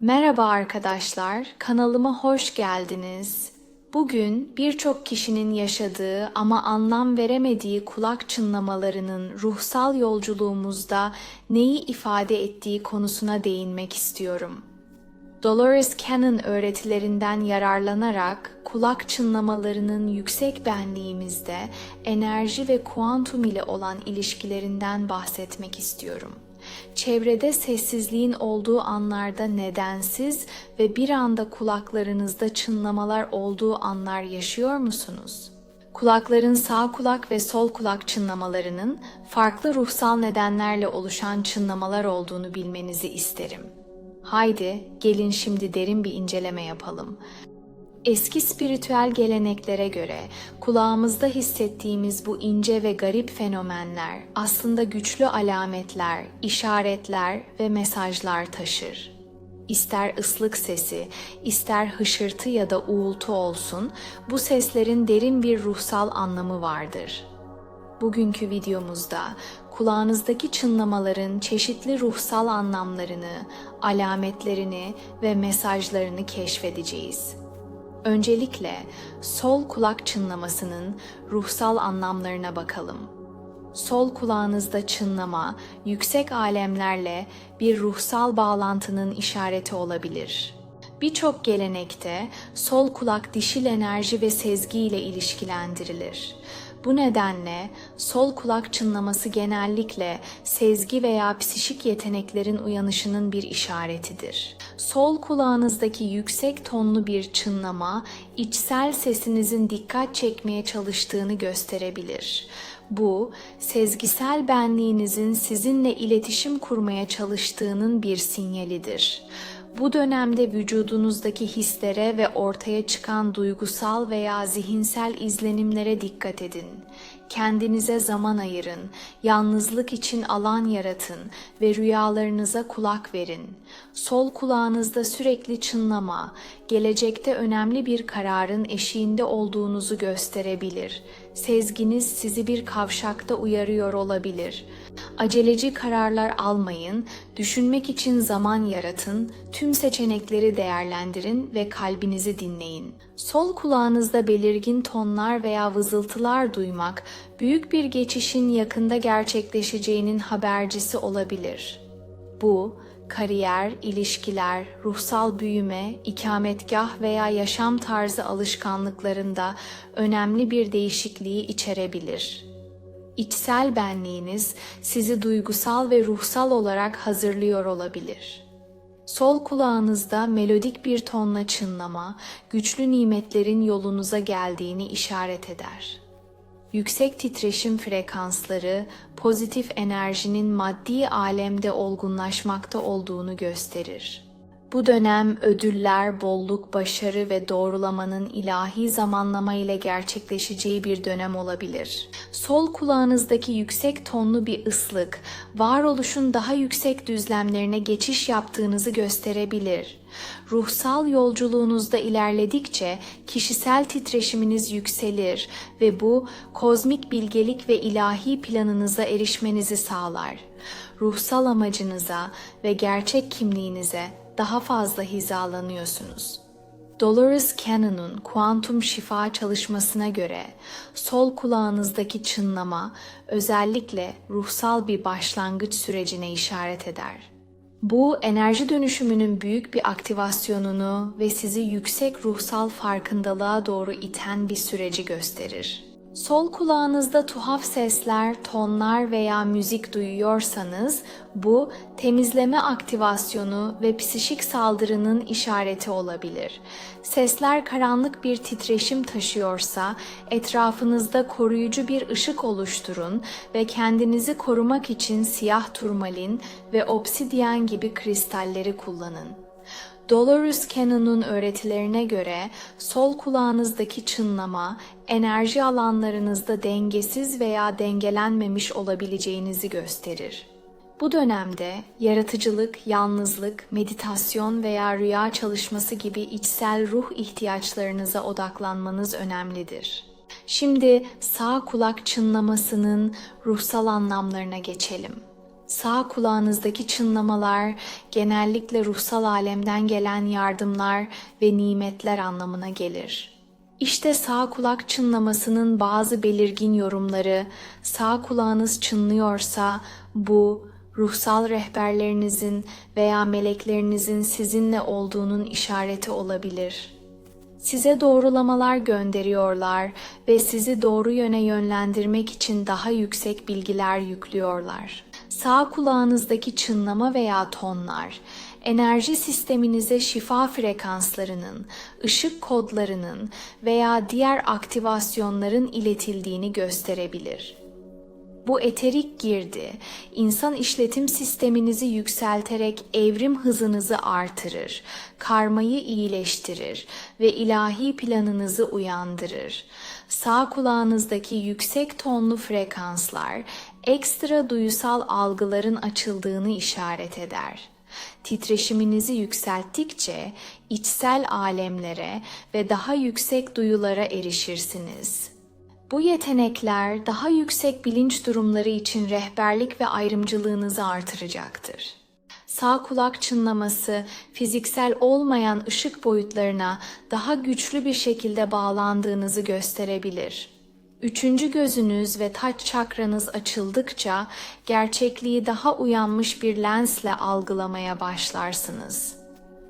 Merhaba arkadaşlar, kanalıma hoş geldiniz. Bugün birçok kişinin yaşadığı ama anlam veremediği kulak çınlamalarının ruhsal yolculuğumuzda neyi ifade ettiği konusuna değinmek istiyorum. Dolores Cannon öğretilerinden yararlanarak kulak çınlamalarının yüksek benliğimizde enerji ve kuantum ile olan ilişkilerinden bahsetmek istiyorum. Çevrede sessizliğin olduğu anlarda nedensiz ve bir anda kulaklarınızda çınlamalar olduğu anlar yaşıyor musunuz? Kulakların sağ kulak ve sol kulak çınlamalarının farklı ruhsal nedenlerle oluşan çınlamalar olduğunu bilmenizi isterim. Haydi gelin şimdi derin bir inceleme yapalım. Eski spiritüel geleneklere göre kulağımızda hissettiğimiz bu ince ve garip fenomenler aslında güçlü alametler, işaretler ve mesajlar taşır. İster ıslık sesi, ister hışırtı ya da uğultu olsun, bu seslerin derin bir ruhsal anlamı vardır. Bugünkü videomuzda kulağınızdaki çınlamaların çeşitli ruhsal anlamlarını, alametlerini ve mesajlarını keşfedeceğiz. Öncelikle sol kulak çınlamasının ruhsal anlamlarına bakalım. Sol kulağınızda çınlama, yüksek alemlerle bir ruhsal bağlantının işareti olabilir. Birçok gelenekte sol kulak dişil enerji ve sezgi ile ilişkilendirilir. Bu nedenle sol kulak çınlaması genellikle sezgi veya psişik yeteneklerin uyanışının bir işaretidir. Sol kulağınızdaki yüksek tonlu bir çınlama, içsel sesinizin dikkat çekmeye çalıştığını gösterebilir. Bu, sezgisel benliğinizin sizinle iletişim kurmaya çalıştığının bir sinyalidir. Bu dönemde vücudunuzdaki hislere ve ortaya çıkan duygusal veya zihinsel izlenimlere dikkat edin. Kendinize zaman ayırın, yalnızlık için alan yaratın ve rüyalarınıza kulak verin. Sol kulağınızda sürekli çınlama, gelecekte önemli bir kararın eşiğinde olduğunuzu gösterebilir. Sezginiz sizi bir kavşakta uyarıyor olabilir. Aceleci kararlar almayın, düşünmek için zaman yaratın, tüm seçenekleri değerlendirin ve kalbinizi dinleyin. Sol kulağınızda belirgin tonlar veya vızıltılar duymak, büyük bir geçişin yakında gerçekleşeceğinin habercisi olabilir. Bu, kariyer, ilişkiler, ruhsal büyüme, ikametgah veya yaşam tarzı alışkanlıklarında önemli bir değişikliği içerebilir. İçsel benliğiniz sizi duygusal ve ruhsal olarak hazırlıyor olabilir. Sol kulağınızda melodik bir tonla çınlama, güçlü nimetlerin yolunuza geldiğini işaret eder. Yüksek titreşim frekansları pozitif enerjinin maddi alemde olgunlaşmakta olduğunu gösterir. Bu dönem ödüller, bolluk, başarı ve doğrulamanın ilahi zamanlama ile gerçekleşeceği bir dönem olabilir. Sol kulağınızdaki yüksek tonlu bir ıslık, varoluşun daha yüksek düzlemlerine geçiş yaptığınızı gösterebilir. Ruhsal yolculuğunuzda ilerledikçe kişisel titreşiminiz yükselir ve bu kozmik bilgelik ve ilahi planınıza erişmenizi sağlar. Ruhsal amacınıza ve gerçek kimliğinize daha fazla hizalanıyorsunuz. Dolores Cannon'un kuantum şifa çalışmasına göre sol kulağınızdaki çınlama özellikle ruhsal bir başlangıç sürecine işaret eder. Bu enerji dönüşümünün büyük bir aktivasyonunu ve sizi yüksek ruhsal farkındalığa doğru iten bir süreci gösterir. Sol kulağınızda tuhaf sesler, tonlar veya müzik duyuyorsanız bu temizleme aktivasyonu ve psişik saldırının işareti olabilir. Sesler karanlık bir titreşim taşıyorsa etrafınızda koruyucu bir ışık oluşturun ve kendinizi korumak için siyah turmalin ve obsidyen gibi kristalleri kullanın. Dolores Cannon'un öğretilerine göre sol kulağınızdaki çınlama enerji alanlarınızda dengesiz veya dengelenmemiş olabileceğinizi gösterir. Bu dönemde yaratıcılık, yalnızlık, meditasyon veya rüya çalışması gibi içsel ruh ihtiyaçlarınıza odaklanmanız önemlidir. Şimdi sağ kulak çınlamasının ruhsal anlamlarına geçelim. Sağ kulağınızdaki çınlamalar genellikle ruhsal alemden gelen yardımlar ve nimetler anlamına gelir. İşte sağ kulak çınlamasının bazı belirgin yorumları, sağ kulağınız çınlıyorsa bu ruhsal rehberlerinizin veya meleklerinizin sizinle olduğunun işareti olabilir. Size doğrulamalar gönderiyorlar ve sizi doğru yöne yönlendirmek için daha yüksek bilgiler yüklüyorlar. Sağ kulağınızdaki çınlama veya tonlar enerji sisteminize şifa frekanslarının, ışık kodlarının veya diğer aktivasyonların iletildiğini gösterebilir. Bu eterik girdi, insan işletim sisteminizi yükselterek evrim hızınızı artırır, karmayı iyileştirir ve ilahi planınızı uyandırır. Sağ kulağınızdaki yüksek tonlu frekanslar ekstra duysal algıların açıldığını işaret eder. Titreşiminizi yükselttikçe içsel alemlere ve daha yüksek duyulara erişirsiniz. Bu yetenekler daha yüksek bilinç durumları için rehberlik ve ayrımcılığınızı artıracaktır. Sağ kulak çınlaması fiziksel olmayan ışık boyutlarına daha güçlü bir şekilde bağlandığınızı gösterebilir. Üçüncü gözünüz ve taç çakranız açıldıkça gerçekliği daha uyanmış bir lensle algılamaya başlarsınız.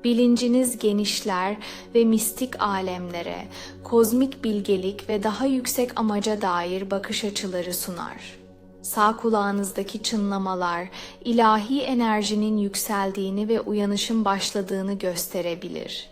Bilinciniz genişler ve mistik alemlere, kozmik bilgelik ve daha yüksek amaca dair bakış açıları sunar. Sağ kulağınızdaki çınlamalar ilahi enerjinin yükseldiğini ve uyanışın başladığını gösterebilir.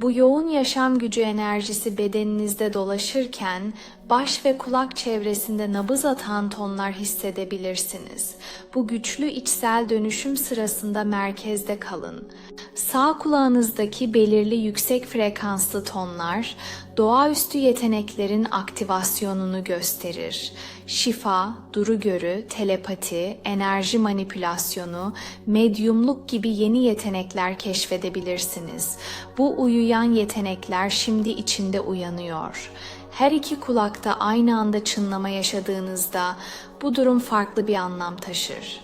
Bu yoğun yaşam gücü enerjisi bedeninizde dolaşırken baş ve kulak çevresinde nabız atan tonlar hissedebilirsiniz. Bu güçlü içsel dönüşüm sırasında merkezde kalın. Sağ kulağınızdaki belirli yüksek frekanslı tonlar doğaüstü yeteneklerin aktivasyonunu gösterir. Şifa, duru görü, telepati, enerji manipülasyonu, medyumluk gibi yeni yetenekler keşfedebilirsiniz. Bu uyuyan yetenekler şimdi içinde uyanıyor. Her iki kulakta aynı anda çınlama yaşadığınızda bu durum farklı bir anlam taşır.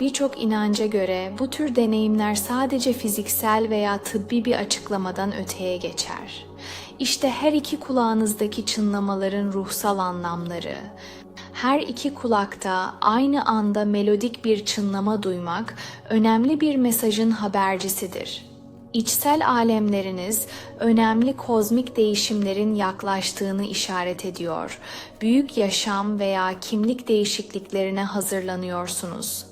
Birçok inanca göre bu tür deneyimler sadece fiziksel veya tıbbi bir açıklamadan öteye geçer. İşte her iki kulağınızdaki çınlamaların ruhsal anlamları. Her iki kulakta aynı anda melodik bir çınlama duymak önemli bir mesajın habercisidir. İçsel alemleriniz önemli kozmik değişimlerin yaklaştığını işaret ediyor. Büyük yaşam veya kimlik değişikliklerine hazırlanıyorsunuz.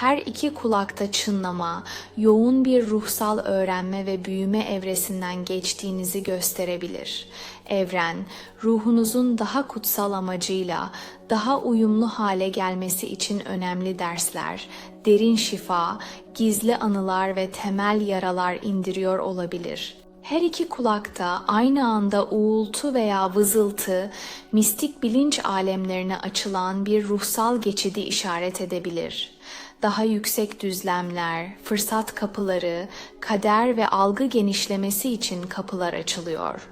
Her iki kulakta çınlama, yoğun bir ruhsal öğrenme ve büyüme evresinden geçtiğinizi gösterebilir. Evren, ruhunuzun daha kutsal amacıyla daha uyumlu hale gelmesi için önemli dersler, derin şifa, gizli anılar ve temel yaralar indiriyor olabilir. Her iki kulakta aynı anda uğultu veya vızıltı, mistik bilinç alemlerine açılan bir ruhsal geçidi işaret edebilir. Daha yüksek düzlemler, fırsat kapıları, kader ve algı genişlemesi için kapılar açılıyor.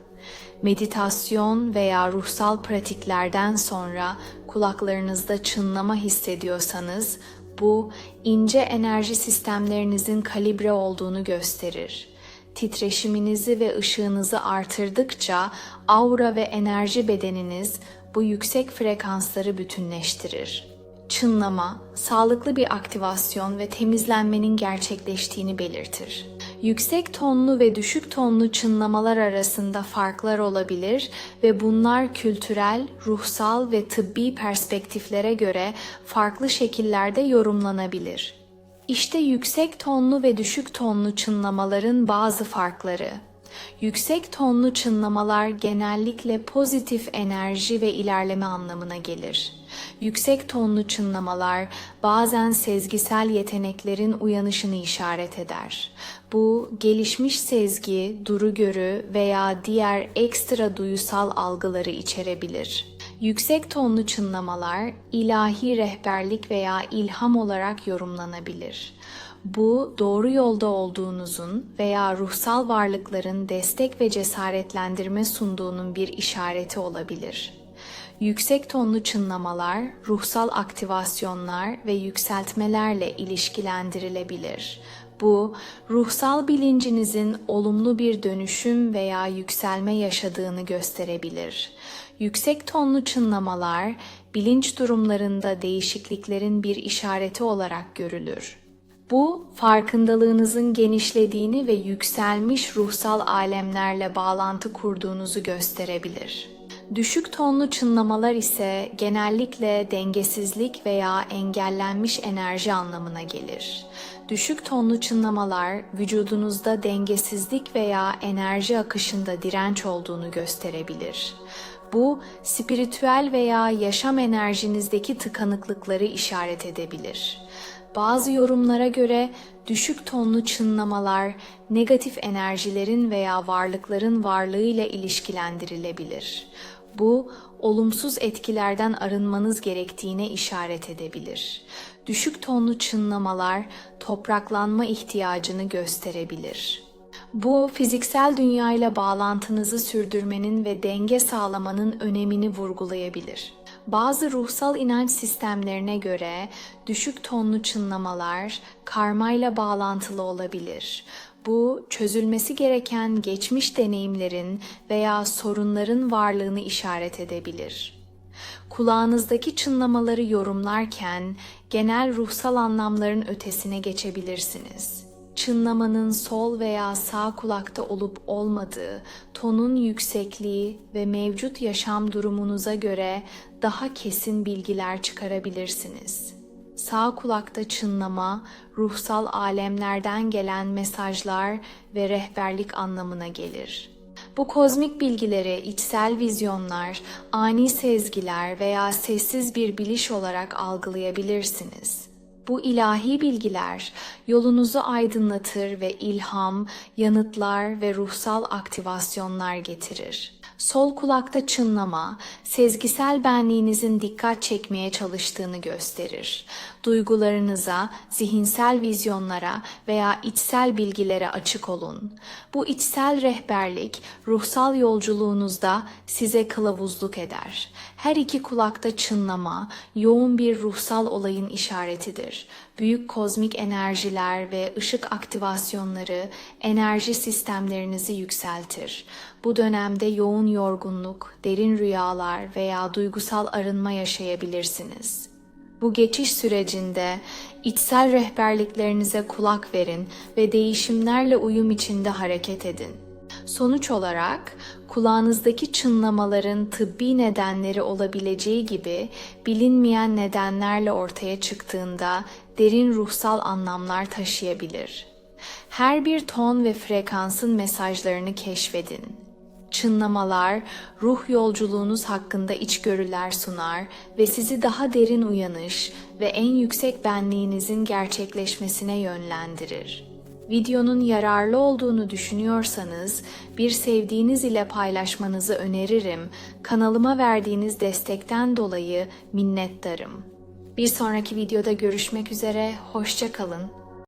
Meditasyon veya ruhsal pratiklerden sonra kulaklarınızda çınlama hissediyorsanız bu ince enerji sistemlerinizin kalibre olduğunu gösterir. Titreşiminizi ve ışığınızı artırdıkça aura ve enerji bedeniniz bu yüksek frekansları bütünleştirir. Çınlama, sağlıklı bir aktivasyon ve temizlenmenin gerçekleştiğini belirtir. Yüksek tonlu ve düşük tonlu çınlamalar arasında farklar olabilir ve bunlar kültürel, ruhsal ve tıbbi perspektiflere göre farklı şekillerde yorumlanabilir. İşte yüksek tonlu ve düşük tonlu çınlamaların bazı farkları. Yüksek tonlu çınlamalar genellikle pozitif enerji ve ilerleme anlamına gelir. Yüksek tonlu çınlamalar bazen sezgisel yeteneklerin uyanışını işaret eder. Bu gelişmiş sezgi, duru görü veya diğer ekstra duyusal algıları içerebilir. Yüksek tonlu çınlamalar ilahi rehberlik veya ilham olarak yorumlanabilir. Bu doğru yolda olduğunuzun veya ruhsal varlıkların destek ve cesaretlendirme sunduğunun bir işareti olabilir. Yüksek tonlu çınlamalar, ruhsal aktivasyonlar ve yükseltmelerle ilişkilendirilebilir. Bu, ruhsal bilincinizin olumlu bir dönüşüm veya yükselme yaşadığını gösterebilir. Yüksek tonlu çınlamalar, bilinç durumlarında değişikliklerin bir işareti olarak görülür. Bu, farkındalığınızın genişlediğini ve yükselmiş ruhsal alemlerle bağlantı kurduğunuzu gösterebilir. Düşük tonlu çınlamalar ise genellikle dengesizlik veya engellenmiş enerji anlamına gelir. Düşük tonlu çınlamalar vücudunuzda dengesizlik veya enerji akışında direnç olduğunu gösterebilir. Bu, spiritüel veya yaşam enerjinizdeki tıkanıklıkları işaret edebilir. Bazı yorumlara göre düşük tonlu çınlamalar negatif enerjilerin veya varlıkların varlığıyla ilişkilendirilebilir. Bu, olumsuz etkilerden arınmanız gerektiğine işaret edebilir. Düşük tonlu çınlamalar topraklanma ihtiyacını gösterebilir. Bu, fiziksel dünyayla bağlantınızı sürdürmenin ve denge sağlamanın önemini vurgulayabilir. Bazı ruhsal inanç sistemlerine göre düşük tonlu çınlamalar karmayla bağlantılı olabilir. Bu çözülmesi gereken geçmiş deneyimlerin veya sorunların varlığını işaret edebilir. Kulağınızdaki çınlamaları yorumlarken genel ruhsal anlamların ötesine geçebilirsiniz çınlamanın sol veya sağ kulakta olup olmadığı, tonun yüksekliği ve mevcut yaşam durumunuza göre daha kesin bilgiler çıkarabilirsiniz. Sağ kulakta çınlama, ruhsal alemlerden gelen mesajlar ve rehberlik anlamına gelir. Bu kozmik bilgileri içsel vizyonlar, ani sezgiler veya sessiz bir biliş olarak algılayabilirsiniz. Bu ilahi bilgiler yolunuzu aydınlatır ve ilham, yanıtlar ve ruhsal aktivasyonlar getirir. Sol kulakta çınlama, sezgisel benliğinizin dikkat çekmeye çalıştığını gösterir. Duygularınıza, zihinsel vizyonlara veya içsel bilgilere açık olun. Bu içsel rehberlik, ruhsal yolculuğunuzda size kılavuzluk eder. Her iki kulakta çınlama, yoğun bir ruhsal olayın işaretidir. Büyük kozmik enerjiler ve ışık aktivasyonları enerji sistemlerinizi yükseltir. Bu dönemde yoğun yorgunluk, derin rüyalar veya duygusal arınma yaşayabilirsiniz. Bu geçiş sürecinde içsel rehberliklerinize kulak verin ve değişimlerle uyum içinde hareket edin. Sonuç olarak kulağınızdaki çınlamaların tıbbi nedenleri olabileceği gibi bilinmeyen nedenlerle ortaya çıktığında derin ruhsal anlamlar taşıyabilir. Her bir ton ve frekansın mesajlarını keşfedin. Çınlamalar, ruh yolculuğunuz hakkında içgörüler sunar ve sizi daha derin uyanış ve en yüksek benliğinizin gerçekleşmesine yönlendirir. Videonun yararlı olduğunu düşünüyorsanız bir sevdiğiniz ile paylaşmanızı öneririm. Kanalıma verdiğiniz destekten dolayı minnettarım. Bir sonraki videoda görüşmek üzere, hoşça kalın.